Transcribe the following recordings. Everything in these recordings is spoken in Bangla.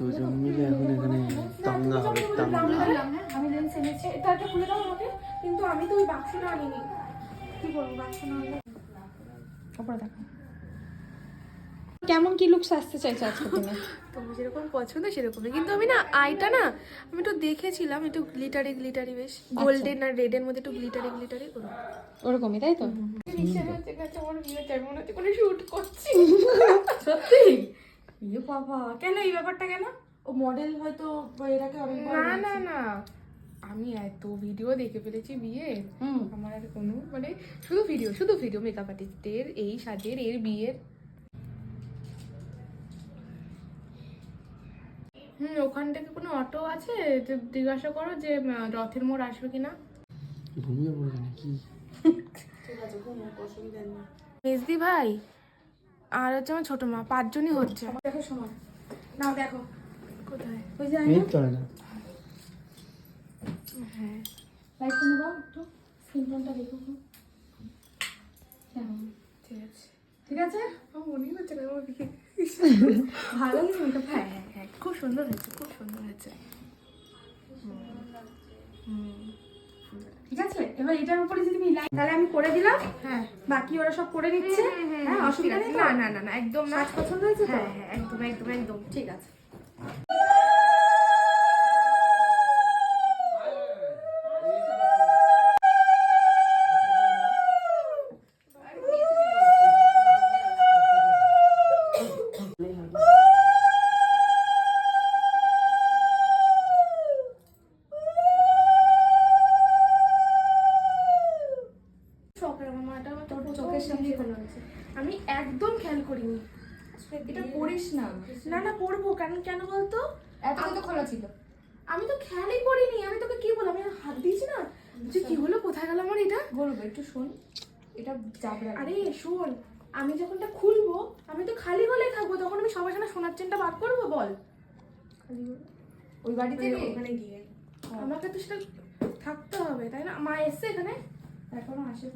দুজন মিলে এখন এখানে দাঙ্গা হবে দাঙ্গা আমি লেন্স এনেছি এটা একটা খুলে দাও আমাকে। কিন্তু আমি তো ওই বাক্সটা আনিনি। কি করব বাক্স না আনলে? দেখো। কেমন কি লুকস আসতে চাইছো আজকে তুমি তোমার যেরকম পছন্দ সেরকমই। কিন্তু আমি না আইটা না আমি একটু দেখেছিলাম একটু গ্লিটারি গ্লিটারি বেশ। গোল্ডেন আর রেড এর মধ্যে একটু গ্লিটারি গ্লিটারি করো। ওরকমই তাই তো? আমার বিয়ে চাই মনে হচ্ছে কোনো শুট করছি। সত্যি? ইয়ে বাবা কেন এই ব্যাপারটা কেন? ও মডেল হয়তো এটাকে অনেক না না না। আমি এত ভিডিও দেখে ফেলেছি বিয়ে। হুম। আমার আর কোনো মানে শুধু ভিডিও শুধু ভিডিও মেকআপ আর্টিস্টের এই সাজের এর বিয়ের। হুম ওখান থেকে কোনো অটো আছে? যে জিজ্ঞাসা করো যে রথের মোড় আসবে কিনা। ঘুমিয়ে পড়বে নাকি? মেজদি ভাই আর হচ্ছে আমার ছোট মা পাঁচজনই হচ্ছে। দেখো সময় নাও দেখো। কোথায়? ওই যে মিনিট তো না। হ্যাঁ। একটু। দেখো। হ্যাঁ, ঠিক আছে। ঠিক আছে? আমার মনেই হচ্ছে না ভালো মেকআপ হ্যাঁ হ্যাঁ হ্যাঁ। খুব সুন্দর হয়েছে খুব সুন্দর হয়েছে। ঠিক আছে? এবার এটার উপরে যদি তুমি লাইট তাহলে আমি করে দিলাম। হ্যাঁ। বাকি ওরা সব করে নিচ্ছে। হ্যাঁ অসুবিধা নেই না না না একদম না। পছন্দ হয়েছে তো? হ্যাঁ হ্যাঁ একদম একদম একদম। ঠিক আছে। চোখের সামনে বিয়ে। হয়েছে আমি একদম খেয়াল করিনি। এটা পড়িস না। না না পড়ব কেন কেন বলতো? এতদিন তো খোলা ছিল। আমি তো খেয়ালই করিনি। আমি তোকে কি বললাম? আমি হাত দিয়েছি না? যে কি হলো? কোথায় গেল আমার এটা? বলব একটু শোন। এটা জাবরা আরে শোন। আমি যখন এটা খুলবো আমি তো খালি গলায় থাকব। তখন আমি সবার সামনে সোনার চেনটা বার করব বল। ওই বাড়ি থেকে ওখানে গিয়ে। আমাকে তো সেটা থাকতে হবে তাই না? মা এসছে এখানে। এখনও আসে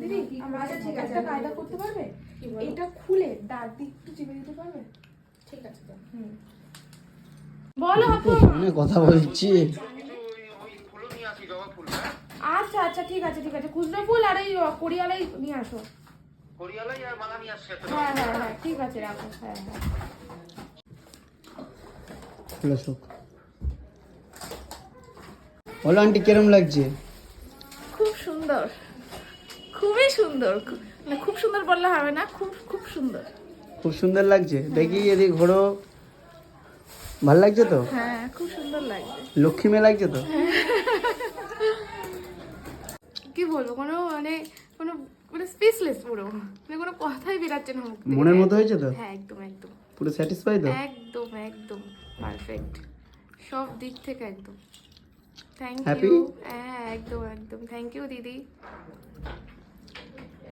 দিদি আচ্ছা ঠিক আছে একটা কায়দা করতে পারবে? এটা খুলে দাঁত দিয়ে একটু চিপে দিতে পারবে? ঠিক আছে তো। হুম। বলো ফোনে কথা বলছি। আচ্ছা আচ্ছা ঠিক আছে ঠিক আছে। খুচরো ফুল আর এই করিয়ালাই নিয়ে আসো। হরিয়ালাই আর মালা নিয়ে আসছে হ্যাঁ হ্যাঁ হ্যাঁ ঠিক আছে রাখো। হ্যাঁ হ্যাঁ। খুলে শোক বলো আন্টি কিরম লাগছে? খুব সুন্দর। খুবই সুন্দর। মানে খুব সুন্দর বললে হবে না খুব খুব সুন্দর। খুব সুন্দর লাগছে। দেখি এদিক ঘোরো ভালো লাগছে তো? হ্যাঁ খুব সুন্দর লাগছে। লক্ষ্মী মেয়ে লাগছে তো? কি বলব কোনো মানে কোনো মানে স্পেসলেস পুরো। মানে কোনো কথাই বেরাচ্ছে না মুখ। মনের মতো হয়েছে তো? হ্যাঁ একদম একদম। পুরো স্যাটিসফাই তো? একদম একদম। পারফেক্ট সব দিক থেকে একদম। থ্যাংক ইউ হ্যাঁ একদম একদম। থ্যাংক ইউ দিদি।